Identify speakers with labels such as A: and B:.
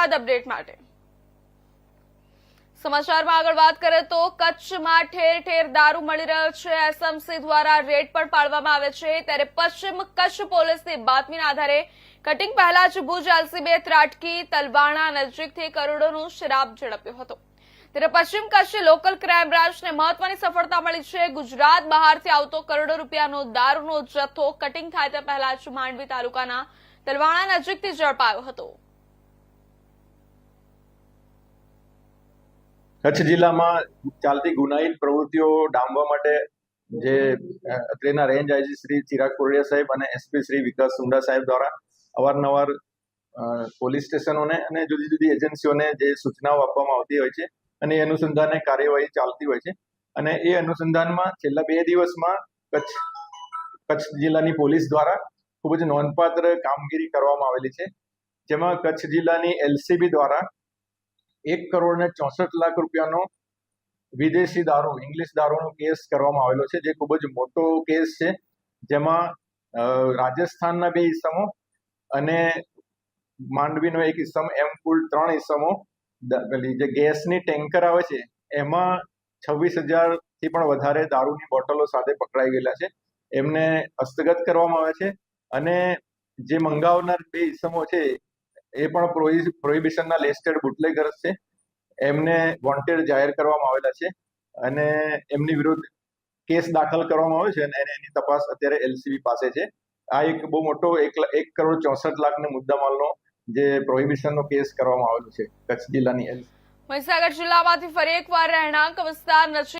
A: ધન્યવાદ અપડેટ માટે. સમાચારમાં આગળ વાત કરીએ તો કચ્છમાં ઠેર ઠેર દારૂ મળી રહ્યો છે. એસએમસી દ્વારા રેડ પણ પાડવામાં આવે છે. ત્યારે પશ્ચિમ કચ્છ પોલીસની બાતમીના આધારે કટિંગ પહેલા જ ભુજ એલસીબીએ ત્રાટકી તલવાણા નજીકથી કરોડોનું શરાબ ઝડપ્યો હતો. ત્યારે પશ્ચિમ કચ્છ લોકલ ક્રાઇમ બ્રાન્ચને મહત્વની સફળતા મળી છે. ગુજરાત બહારથી આવતો કરોડો રૂપિયાનો દારૂનો જથ્થો કટિંગ થાય તે પહેલા જ માંડવી તાલુકાના તલવાણા નજીકથી ઝડપાયો હતો.
B: કચ્છ જિલ્લામાં ચાલતી ગુનાહિત પ્રવૃત્તિઓ ડામવા માટે જે અત્રેના રેન્જ આઈજી શ્રી ચિરાગ કોરડિયા સાહેબ અને એસપી શ્રી વિકાસ સુંડા સાહેબ દ્વારા અવારનવાર પોલીસ સ્ટેશનોને અને જુદી જુદી એજન્સીઓને જે સૂચનાઓ આપવામાં આવતી હોય છે અને એ અનુસંધાને કાર્યવાહી ચાલતી હોય છે. અને એ અનુસંધાનમાં છેલ્લા બે દિવસમાં કચ્છ કચ્છ જિલ્લાની પોલીસ દ્વારા ખૂબ જ નોંધપાત્ર કામગીરી કરવામાં આવેલી છે. જેમાં કચ્છ જિલ્લાની એલસીબી દ્વારા એક કરોડ ને ચોસઠ લાખ રૂપિયાનો વિદેશી દારૂ, ઇંગ્લિશ દારૂનો કેસ કરવામાં આવેલો છે, જે ખૂબ જ મોટો કેસ છે. જેમાં રાજસ્થાનના બે ઇસમો અને માંડવીનો એક ઇસમ, એમ કુલ ત્રણ ઇસમો પેલી જે ગેસની ટેન્કર આવે છે, એમાં છવ્વીસથી પણ વધારે દારૂની બોટલો સાથે પકડાઈ ગયેલા છે. એમને હસ્તગત કરવામાં આવે છે અને જે મંગાવનાર બે ઇસમો છે એ પણ પ્રોહિ- પ્રોહિબિશનના લિસ્ટેડ બુટલેગર્સ છે. એમને વોન્ટેડ જાહેર કરવામાં આવેલા છે અને એમની વિરુદ્ધ કેસ દાખલ કરવામાં આવ્યો છે અને એની તપાસ અત્યારે એલસીબી પાસે છે. આ એક બહુ મોટો એક કરોડ ચોસઠ લાખનો મુદ્દામાલનો જે પ્રોહિબિશનનો કેસ કરવામાં આવેલો છે કચ્છ જિલ્લાની
A: મહીસાગર જિલ્લામાંથી ફરી એકવાર રહેણાંક વિસ્તાર